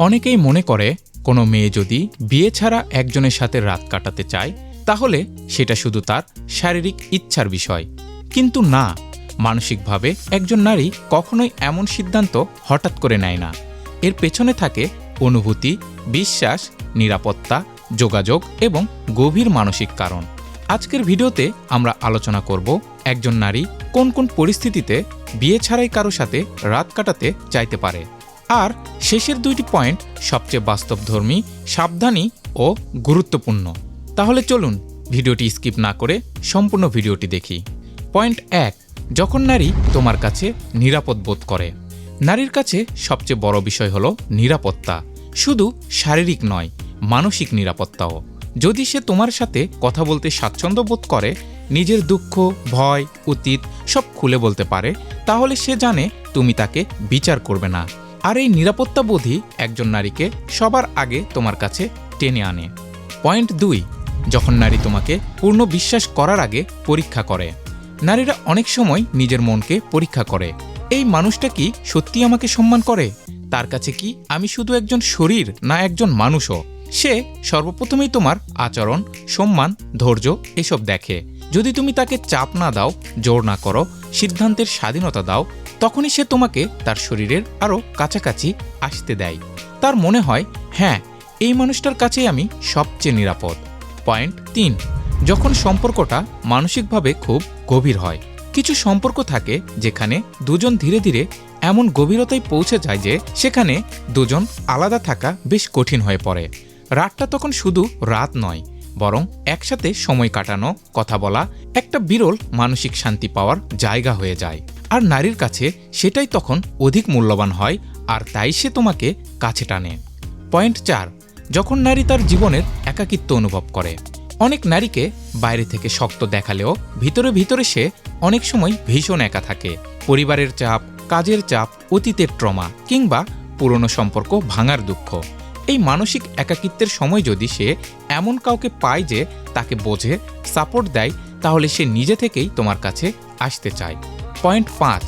অনেকেই মনে করে, কোনো মেয়ে যদি বিয়ে ছাড়া একজনের সাথে রাত কাটাতে চায়, তাহলে সেটা শুধু তার শারীরিক ইচ্ছার বিষয়। কিন্তু না, মানসিকভাবে একজন নারী কখনোই এমন সিদ্ধান্ত হঠাৎ করে নেয় না। এর পেছনে থাকে অনুভূতি, বিশ্বাস, নিরাপত্তা, যোগাযোগ এবং গভীর মানসিক কারণ। আজকের ভিডিওতে আমরা আলোচনা করব একজন নারী কোন কোন পরিস্থিতিতে বিয়ে ছাড়াই কারও সাথে রাত কাটাতে চাইতে পারে। আর শেষের দুইটি পয়েন্ট সবচেয়ে বাস্তবধর্মী, সাবধানী ও গুরুত্বপূর্ণ। তাহলে চলুন ভিডিওটি স্কিপ না করে সম্পূর্ণ ভিডিওটি দেখি। পয়েন্ট এক, যখন নারী তোমার কাছে নিরাপদ বোধ করে। নারীর কাছে সবচেয়ে বড় বিষয় হলো নিরাপত্তা। শুধু শারীরিক নয়, মানসিক নিরাপত্তাও। যদি সে তোমার সাথে কথা বলতে স্বাচ্ছন্দ্য বোধ করে, নিজের দুঃখ, ভয় অতীত সব খুলে বলতে পারে, তাহলে সে জানে তুমি তাকে বিচার করবে না। আর এই নিরাপত্তা বোধই একজন নারীকে সবার আগে তোমার কাছে টেনে আনে। পয়েন্ট দুই, যখন নারী তোমাকে পূর্ণ বিশ্বাস করার আগে পরীক্ষা করে, নারীরা অনেক সময় নিজের মনকে পরীক্ষা করে, এই মানুষটা কি সত্যি আমাকে সম্মান করে? তার কাছে কি আমি শুধু একজন শরীর না একজন মানুষও? সে সর্বপ্রথমেই তোমার আচরণ, সম্মান, ধৈর্য এসব দেখে। যদি তুমি তাকে চাপ না দাও, জোর না করো, সিদ্ধান্তের স্বাধীনতা দাও তখনই সে তোমাকে তার শরীরের আরও কাছাকাছি আসতে দেয়। তার মনে হয় হ্যাঁ এই মানুষটার কাছেই আমি সবচেয়ে নিরাপদ। পয়েন্ট তিন, যখন সম্পর্কটা মানসিকভাবে খুব গভীর হয়, কিছু সম্পর্ক থাকে যেখানে দুজন ধীরে ধীরে এমন গভীরতায় পৌঁছে যায় যে সেখানে দুজন আলাদা থাকা বেশ কঠিন হয়ে পড়ে। রাতটা তখন শুধু রাত নয়, বরং একসাথে সময় কাটানো, কথা বলা, একটা বিরল মানসিক শান্তি পাওয়ার জায়গা হয়ে যায়। আর নারীর কাছে সেটাই তখন অধিক মূল্যবান হয়, আর তাই সে তোমাকে কাছে টানে। পয়েন্ট চার, যখন নারী তার জীবনের একাকিত্ব অনুভব করে, অনেক নারীকে বাইরে থেকে শক্ত দেখালেও ভিতরে ভিতরে সে অনেক সময় ভীষণ একা থাকে। পরিবারের চাপ, কাজের চাপ, অতীতের ট্রমা কিংবা পুরনো সম্পর্ক ভাঙার দুঃখ। এই মানসিক একাকিত্বের সময় যদি সে এমন কাউকে পায় যে তাকে বোঝে, সাপোর্ট দেয়, তাহলে সে নিজে থেকেই তোমার কাছে আসতে চায়। পয়েন্ট পাঁচ,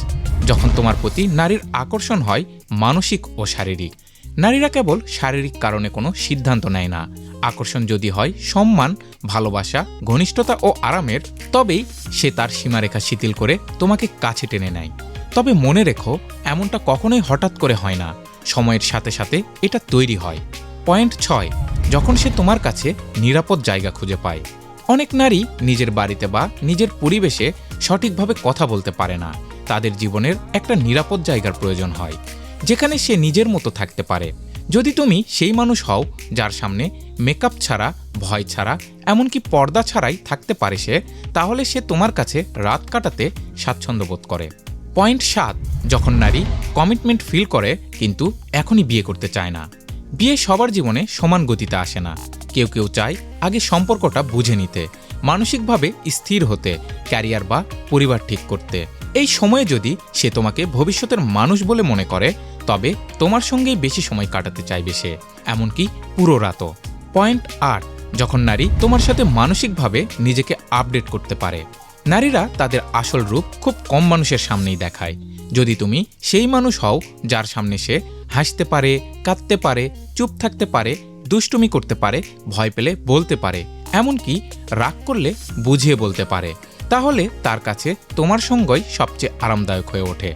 যখন তোমার প্রতি নারীর আকর্ষণ হয় মানসিক ও শারীরিক। নারীরা কেবল শারীরিক কারণে কোনো সিদ্ধান্ত নেয় না। আকর্ষণ যদি হয় সম্মান, ভালোবাসা, ঘনিষ্ঠতা ও আরামের, তবেই সে তার সীমারেখা শিথিল করে তোমাকে কাছে টেনে নেয়। তবে মনে রেখো, এমনটা কখনোই হঠাৎ করে হয় না। সময়ের সাথে সাথে এটা তৈরি হয়। পয়েন্ট ছয়, যখন সে তোমার কাছে নিরাপদ জায়গা খুঁজে পায় অনেক নারী নিজের বাড়িতে বা নিজের পরিবেশে সঠিকভাবে কথা বলতে পারে না। তাদের জীবনের একটা নিরাপদ জায়গার প্রয়োজন হয়, যেখানে সে নিজের মতো থাকতে পারে। যদি তুমি সেই মানুষ হও, যার সামনে মেকআপ ছাড়া, ভয় ছাড়া, এমনকি পর্দা ছাড়াই থাকতে পারে সে, তাহলে সে তোমার কাছে রাত কাটাতে স্বাচ্ছন্দ্য বোধ করে। পয়েন্ট সাত, যখন নারী কমিটমেন্ট ফিল করে, কিন্তু এখনই বিয়ে করতে চায় না। বিয়ে সবার জীবনে সমান গতিতে আসে না। কেউ কেউ চায় আগে সম্পর্কটা বুঝে নিতে, মানসিকভাবে স্থির হতে, ক্যারিয়ার বা পরিবার ঠিক করতে। এই সময়ে যদি সে তোমাকে ভবিষ্যতের মানুষ বলে মনে করে, তবে তোমার সঙ্গেই বেশি সময় কাটাতে চাইবে সে, এমনকি পুরো রাতও। পয়েন্ট আট, যখন নারী তোমার সাথে মানসিকভাবে নিজেকে আপডেট করতে পারে, নারীরা তাদের আসল রূপ খুব কম মানুষের সামনেই দেখায়। যদি তুমি সেই মানুষ হও যার সামনে সে হাসতে পারে, কাঁদতে পারে, চুপ থাকতে পারে দুষ্টুমি করতে পারে, ভয় পেলে বলতে পারে, এমনকি রাগ করলে বুঝিয়ে বলতে পারে। তাহলে তার কাছে তোমার সঙ্গই সবচেয়ে আরামদায়ক হয়ে ওঠে।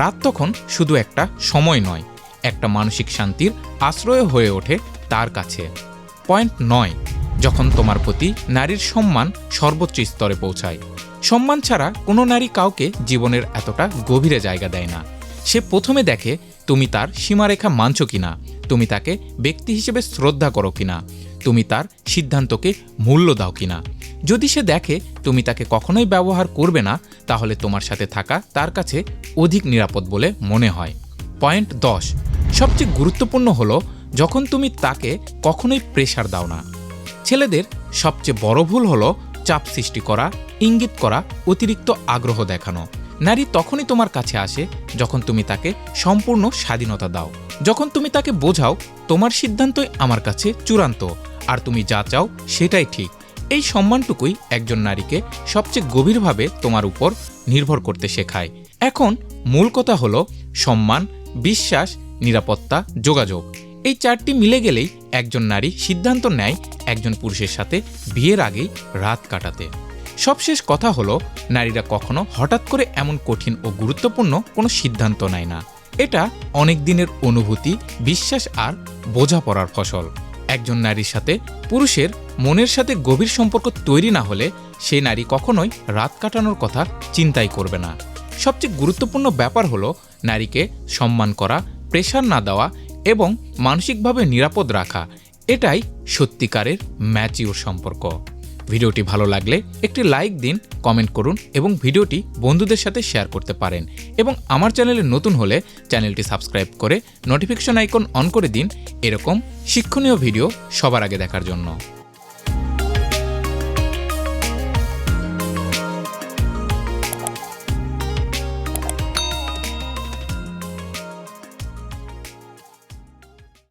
রাত তখন শুধু একটা সময় নয়, একটা মানসিক শান্তির আশ্রয় হয়ে ওঠে তার কাছে। পয়েন্ট নয়, যখন তোমার প্রতি নারীর সম্মান সর্বোচ্চ স্তরে পৌঁছায়। সম্মান ছাড়া কোনো নারী কাউকে জীবনের এতটা গভীরে জায়গা দেয় না। সে প্রথমে দেখে তুমি তার সীমারেখা মানছ কিনা তুমি তাকে ব্যক্তি হিসেবে শ্রদ্ধা করো কিনা? তুমি তার সিদ্ধান্তকে মূল্য দাও কিনা? যদি সে দেখে তুমি তাকে কখনোই ব্যবহার করবে না, তাহলে তোমার সাথে থাকা তার কাছে অধিক নিরাপদ বলে মনে হয়। পয়েন্ট দশ। সবচেয়ে গুরুত্বপূর্ণ হলো যখন তুমি তাকে কখনোই প্রেশার দাও না। ছেলেদের সবচেয়ে বড় ভুল হলো চাপ সৃষ্টি করা, ইঙ্গিত করা, অতিরিক্ত আগ্রহ দেখানো। নারী তখনই তোমার কাছে আসে যখন তুমি তাকে সম্পূর্ণ স্বাধীনতা দাও। যখন তুমি তাকে বোঝাও, তোমার সিদ্ধান্তই আমার কাছে চূড়ান্ত, আর তুমি যা চাও সেটাই ঠিক। এই সম্মানটুকুই একজন নারীকে সবচেয়ে গভীরভাবে তোমার উপর নির্ভর করতে শেখায়। এখন মূল কথা হলো সম্মান, বিশ্বাস, নিরাপত্তা, যোগাযোগ। এই চারটি মিলে গেলেই একজন নারী সিদ্ধান্ত নেয় একজন পুরুষের সাথে বিয়ের আগেই রাত কাটাতে। সবশেষ কথা হলো, নারীরা কখনো হঠাৎ করে এমন কঠিন ও গুরুত্বপূর্ণ কোনো সিদ্ধান্ত নেয় না। এটা অনেক দিনের অনুভূতি, বিশ্বাস আর বোঝাপড়ার ফসল। একজন নারীর সাথে পুরুষের মনের সাথে গভীর সম্পর্ক তৈরি না হলে সেই নারী কখনোই রাত কাটানোর কথা চিন্তাই করবে না। সবচেয়ে গুরুত্বপূর্ণ ব্যাপার হলো, নারীকে সম্মান করা প্রেশার না দেওয়া এবং মানসিকভাবে নিরাপদ রাখা। এটাই সত্যিকারের ম্যাচিওর সম্পর্ক। ভিডিওটি ভালো লাগলে একটি লাইক দিন, কমেন্ট করুন এবং ভিডিওটি বন্ধুদের সাথে শেয়ার করতে পারেন। এবং আমার চ্যানেলে নতুন হলে চ্যানেলটি সাবস্ক্রাইব করে নোটিফিকেশন আইকন অন করে দিন এরকম শিক্ষণীয় ভিডিও সবার আগে দেখার জন্য।